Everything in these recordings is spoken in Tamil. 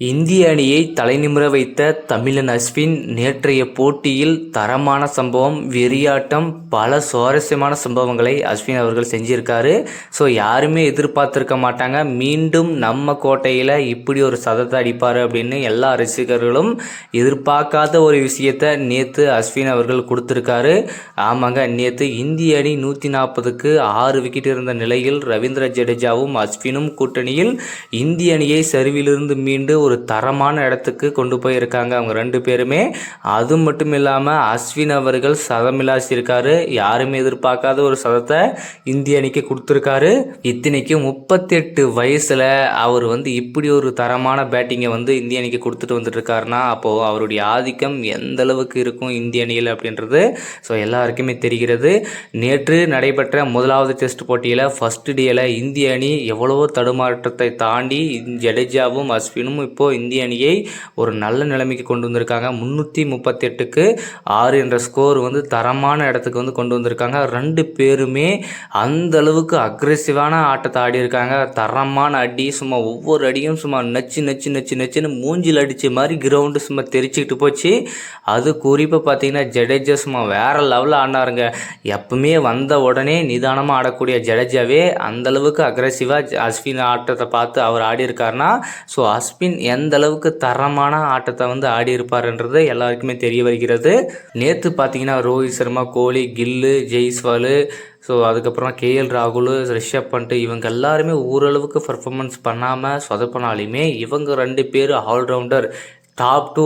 இந்திய அணியை தலைநிமிர வைத்த தமிழன் அஸ்வின் நேற்றைய போட்டியில் தரமான சம்பவம் வெறியாட்டம் பல சுவாரஸ்யமான சம்பவங்களை அஸ்வின் அவர்கள் செஞ்சிருக்காரு. ஸோ யாருமே எதிர்பார்த்துருக்க மாட்டாங்க. மீண்டும் நம்ம கோட்டையில் இப்படி ஒரு சதத்தை அடிப்பார் அப்படின்னு எல்லா ரசிகர்களும் எதிர்பார்க்காத ஒரு விஷயத்தை நேற்று அஸ்வின் அவர்கள் கொடுத்துருக்காரு. ஆமாங்க நேற்று இந்திய அணி நூற்றி நாற்பதுக்கு ஆறு விக்கெட் இருந்த நிலையில் ரவீந்திர ஜடேஜாவும் அஸ்வினும் கூட்டணியில் இந்திய அணியை சரிவிலிருந்து மீண்டு ஒரு ஒரு தரமான இடத்துக்கு கொண்டு போயிருக்காங்க அவங்க ரெண்டு பேருமே. அது மட்டும் இல்லாமல் அஸ்வின் அவர்கள் சதமிலாசிருக்காரு யாருமே எதிர்பார்க்காத ஒரு சதத்தை இந்திய அணிக்கு கொடுத்துருக்காரு. இத்தனைக்கு முப்பத்தெட்டு வயசில் அவர் வந்து இப்படி ஒரு தரமான பேட்டிங்கை வந்து இந்திய அணிக்கு கொடுத்துட்டு வந்துட்டு இருக்காருன்னா அப்போது அவருடைய ஆதிக்கம் எந்த அளவுக்கு இருக்கும் இந்திய அணியில் அப்படின்றது ஸோ எல்லாருக்குமே தெரிகிறது. நேற்று நடைபெற்ற முதலாவது டெஸ்ட் போட்டியில் ஃபஸ்ட் டேயில் இந்திய அணி எவ்வளவோ தடுமாற்றத்தை தாண்டி ஜடேஜாவும் அஸ்வினும் இப்போது இந்திய அணியை ஒரு நல்ல நிலைமைக்கு கொண்டு வந்திருக்காங்க. முந்நூற்றி முப்பத்தெட்டுக்கு ஆறு என்ற ஸ்கோர் வந்து தரமான இடத்துக்கு வந்து கொண்டு வந்திருக்காங்க. ரெண்டு பேருமே அந்த அளவுக்கு அக்ரெசிவான ஆட்டத்தை ஆடி இருக்காங்க. தரமான அடி சும்மா ஒவ்வொரு அடியும் சும்மா நச்சு நச்சு நச்சு நச்சுன்னு மூஞ்சில் அடித்த மாதிரி கிரவுண்டு சும்மா தெரிச்சுக்கிட்டு போச்சு. அது குறிப்பாக பார்த்தீங்கன்னா ஜடேஜா சும்மா வேறு லெவலில் ஆடினாருங்க. எப்பவுமே வந்த உடனே நிதானமாக ஆடக்கூடிய ஜடேஜாவே அந்தளவுக்கு அக்ரெசிவாக அஸ்வின் ஆட்டத்தை பார்த்து அவர் ஆடி இருக்காருன்னா ஸோ அஸ்வின் எந்த அளவுக்கு தரமான ஆட்டத்தை வந்து ஆடியிருப்பாருன்றது எல்லாருக்குமே தெரிய வருகிறது. நேற்று பார்த்தீங்கன்னா ரோஹித் சர்மா கோலி கில்லு ஜெய்ஸ்வாலு ஸோ அதுக்கப்புறம் கேஎல் ராகுல் ரிஷப் பண்ட்டு இவங்க எல்லாருமே ஓரளவுக்கு பர்ஃபார்மன்ஸ் பண்ணாமல் சொதப்பினாலுமே இவங்க ரெண்டு பேர் ஆல்ரவுண்டர் டாப் டூ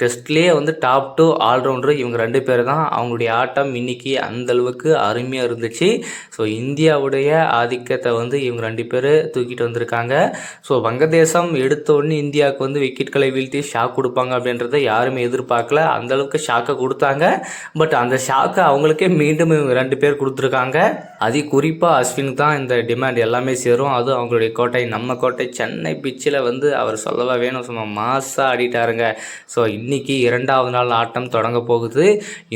டெஸ்ட்லேயே வந்து டாப் டூ ஆல்ரவுண்டர் இவங்க ரெண்டு பேர் தான். அவங்களுடைய ஆட்டம் இன்னைக்கு அந்தளவுக்கு அருமையாக இருந்துச்சு. ஸோ இந்தியாவுடைய ஆதிக்கத்தை வந்து இவங்க ரெண்டு பேர் தூக்கிட்டு வந்திருக்காங்க. ஸோ வங்கதேசம் எடுத்தோடனே இந்தியாவுக்கு வந்து விக்கெட்களை வீழ்த்தி ஷாக் கொடுப்பாங்க அப்படின்றத யாருமே எதிர்பார்க்கல. அந்தளவுக்கு ஷாக்கை கொடுத்தாங்க. பட் அந்த ஷாக்கை அவங்களுக்கே மீண்டும் இவங்க ரெண்டு பேர் கொடுத்துருக்காங்க. அது குறிப்பாக அஸ்வினுக்கு தான் இந்த டிமாண்ட் எல்லாமே சேரும். அதுவும் அவங்களுடைய கோட்டை. நம்ம கோட்டை சென்னை பிச்சில் வந்து அவர் சொல்லவா வேணும்? சும்மா மாசா ஆடிட்டாருங்க. ஸோ இன்றைக்கி இரண்டாவது நாள் ஆட்டம் தொடங்க போகுது.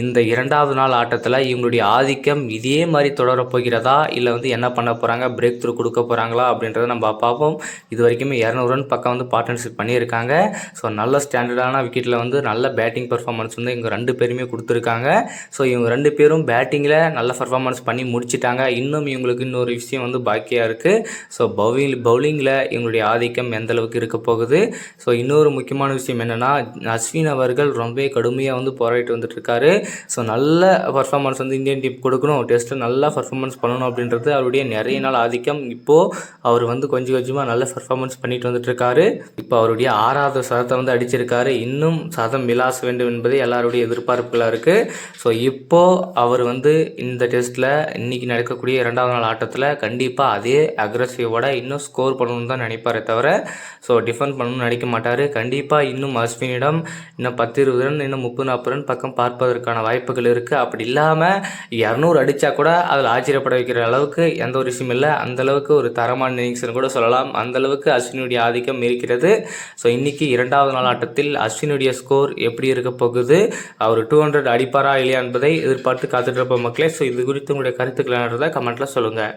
இந்த இரண்டாவது நாள் ஆட்டத்தில் இவங்களுடைய ஆதிக்கம் இதே மாதிரி தொடரப்போகிறதா இல்லை வந்து என்ன பண்ண போகிறாங்க பிரேக் த்ரூ கொடுக்க போகிறாங்களா அப்படின்றத நம்ம பார்ப்போம். இது வரைக்குமே இரநூறு ரன் பக்கம் வந்து பார்ட்னர்ஷிப் பண்ணியிருக்காங்க. ஸோ நல்ல ஸ்டாண்டர்டான விக்கெட்டில் வந்து நல்ல பேட்டிங் பர்ஃபார்மன்ஸ் வந்து இவங்க ரெண்டு பேருமே கொடுத்துருக்காங்க. ஸோ இவங்க ரெண்டு பேரும் பேட்டிங்கில் நல்ல பர்ஃபார்மன்ஸ் பண்ணி முடிச்சிட்டாங்க. இன்னும் இவங்களுக்கு இன்னொரு விஷயம் வந்து பாக்கியாக இருக்குது ஸோ பவுலிங் பவுலிங்கில் இவங்களுடைய ஆதிக்கம் எந்த அளவுக்கு இருக்க போகுது? ஸோ இன்னொரு முக்கியமான முக்கியமான விஷயம் என்னென்னா அஸ்வின் அவர்கள் ரொம்பவே கடுமையாக வந்து போராடிட்டு வந்துட்டுருக்காரு. ஸோ நல்ல பர்ஃபார்மன்ஸ் வந்து இந்தியன் டீம் கொடுக்கணும். டெஸ்ட்டு நல்லா பர்ஃபார்மன்ஸ் பண்ணணும் அப்படின்றது அவருடைய நிறைய நாள் ஆதிக்கம். இப்போது அவர் வந்து கொஞ்சம் கொஞ்சமாக நல்ல பர்ஃபார்மன்ஸ் பண்ணிட்டு வந்துட்டுருக்காரு. இப்போ அவருடைய ஆறாவது சதத்தை வந்து அடிச்சிருக்காரு. இன்னும் சதம் விளாச வேண்டும் என்பது எல்லாருடைய எதிர்பார்ப்புகளாக இருக்குது ஸோ இப்போது அவர் வந்து இந்த டெஸ்ட்டில் இன்றைக்கி நடக்கக்கூடிய இரண்டாவது நாள் ஆட்டத்தில் கண்டிப்பாக அதே அக்ரஸிவோட இன்னும் ஸ்கோர் பண்ணணும்னு தான் நினைப்பாரே தவிர ஸோ டிஃபெண்ட் பண்ணணும்னு நினைக்க மாட்டார். கண்டிப்பாக கண்டிப்பாக இன்னும் அஸ்வினிடம் இன்னும் பத்து இருபது ரன் இன்னும் முப்பது நாற்பது ரன் பக்கம் பார்ப்பதற்கான வாய்ப்புகள் இருக்குது அப்படி இல்லாமல் இரநூறு அடித்தா கூட அதில் ஆச்சரியப்பட வைக்கிற அளவுக்கு எந்த ஒரு விஷயம் இல்லை. அந்தளவுக்கு ஒரு தரமான இன்னிங்ஸ்னு கூட சொல்லலாம். அந்தளவுக்கு அஸ்வினுடைய ஆதிக்கம் இருக்கிறது. ஸோ இன்றைக்கி இரண்டாவது நாள் ஆட்டத்தில் அஸ்வினுடைய ஸ்கோர் எப்படி இருக்க போகுது? அவர் டூ ஹண்ட்ரட் அடிப்பாரா இல்லையா என்பதை எதிர்பார்த்து காத்துட்டு இருப்போம் மக்களே. ஸோ இது குறித்து உங்களுடைய கருத்துக்கள் கமெண்ட்டில் சொல்லுங்கள்